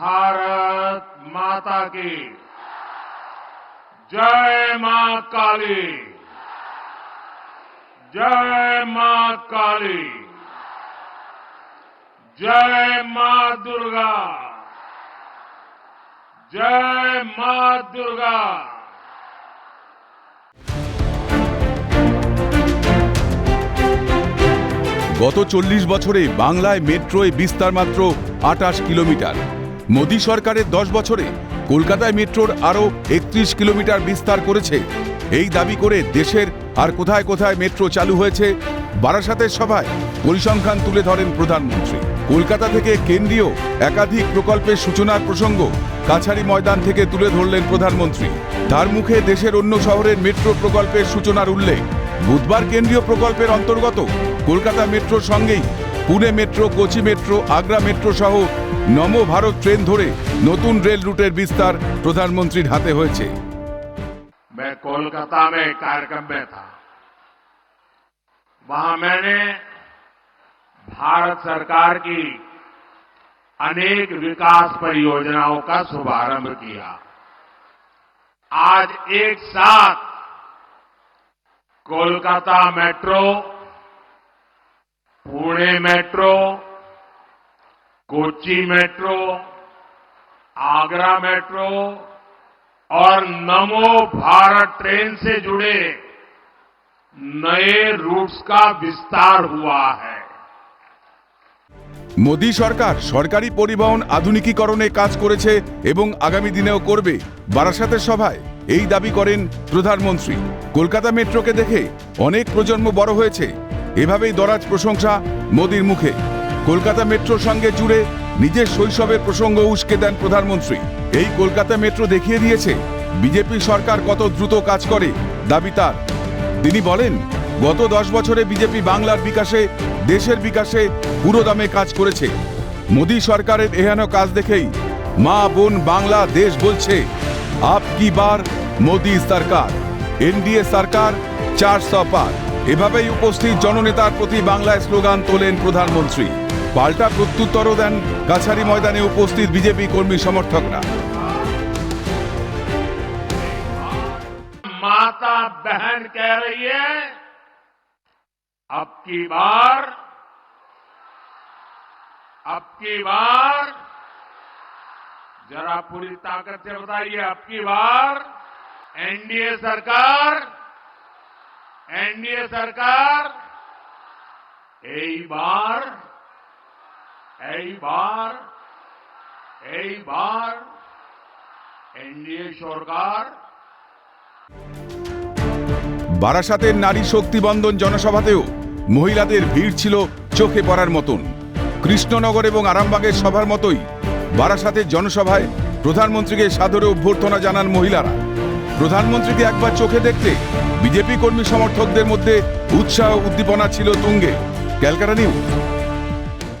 भारत माता की जय मां काली जय मां काली जय मां दुर्गा जय मां दुर्गा গত চল্লিশ বছরে বাংলায় মেট্রোয় বিস্তার মাত্র আটাশ কিলোমিটার মোদী সরকারের দশ বছরে কলকাতায় মেট্রোর আরও একত্রিশ কিলোমিটার বিস্তার করেছে। এই দাবি করে দেশের আর কোথায় কোথায় মেট্রো চালু হয়েছে, বারাসাতের সভায় পরিসংখ্যান তুলে ধরেন প্রধানমন্ত্রী। কলকাতা থেকে কেন্দ্রীয় একাধিক প্রকল্পের সূচনার প্রসঙ্গ কাছারি ময়দান থেকে তুলে ধরলেন প্রধানমন্ত্রী। তার মুখে দেশের অন্য শহরের মেট্রো প্রকল্পের সূচনার উল্লেখ। বুধবার কেন্দ্রীয় প্রকল্পের অন্তর্গত কলকাতা মেট্রোর সঙ্গেই Pune metro Kochi metro Agra metro সহ নম ভারত ট্রেন ধরে নতুন রেল রুটের বিস্তার প্রধানমন্ত্রীর হাতে হয়েছে मैं कोलकाता में एक कार्यक्रम में था वहां मैंने भारत सरकार की अनेक विकास परियोजनाओं का शुभारंभ किया आज एक साथ Kolkata metro Pune metro Kochi metro Agra metro और नमो भारत ट्रेन से जुड़े नए रूट्स का विस्तार हुआ है মোদী সরকার সরকারি পরিবহন আধুনিকীকরণে কাজ করেছে এবং আগামী দিনেও করবে বারাসাতের সভায় এই দাবি করেন প্রধানমন্ত্রী কলকাতা মেট্রোকে দেখে অনেক প্রজন্ম বড় হয়েছে এভাবেই দরাজ প্রশংসা মোদির মুখে। কলকাতা মেট্রোর সঙ্গে জুড়ে নিজের শৈশবের প্রসঙ্গ উস্কে দেন প্রধানমন্ত্রী। এই কলকাতা মেট্রো দেখিয়ে দিয়েছে, বিজেপি সরকার কত দ্রুত কাজ করে, দাবি তার। তিনি বলেন, গত দশ বছরে বিজেপি বাংলার বিকাশে, দেশের বিকাশে পুরো দামে কাজ করেছে। মোদী সরকারের এহেন কাজ দেখেই মা, বোন, বাংলা, দেশ বলছে, আপ কি বার মোদী সরকার এনডিএ সরকার চারশো পার। এভাবেই উপস্থিত জননেতার প্রতি বাংলায় স্লোগান তোলেন প্রধানমন্ত্রী পাল্টা প্রত্যুত্তরও দেন কাছারি ময়দানে উপস্থিত বিজেপি কর্মী সমর্থকরা माता बहन कह रही है अब की बार अब की बार जरा पूरी ताकत से बताइए अब की बार एनडीए सरकार এনডিএ সরকার, এইবার এইবার এইবার এনডিএ সরকার। বারাসাতের নারী শক্তি বন্ধন জনসভাতেও মহিলাদের ভিড় ছিল চোখে পড়ার মতন। কৃষ্ণনগর এবং আরামবাগের সভার মতোই বারাসাতের জনসভায় প্রধানমন্ত্রীকে সাদরে অভ্যর্থনা জানান মহিলারা। প্রধানমন্ত্রীকে একবার চোখে দেখতে বিজেপি কর্মী সমর্থকদের মধ্যে উৎসাহ উদ্দীপনা ছিল তুঙ্গে। ক্যালকাটা নিউজ।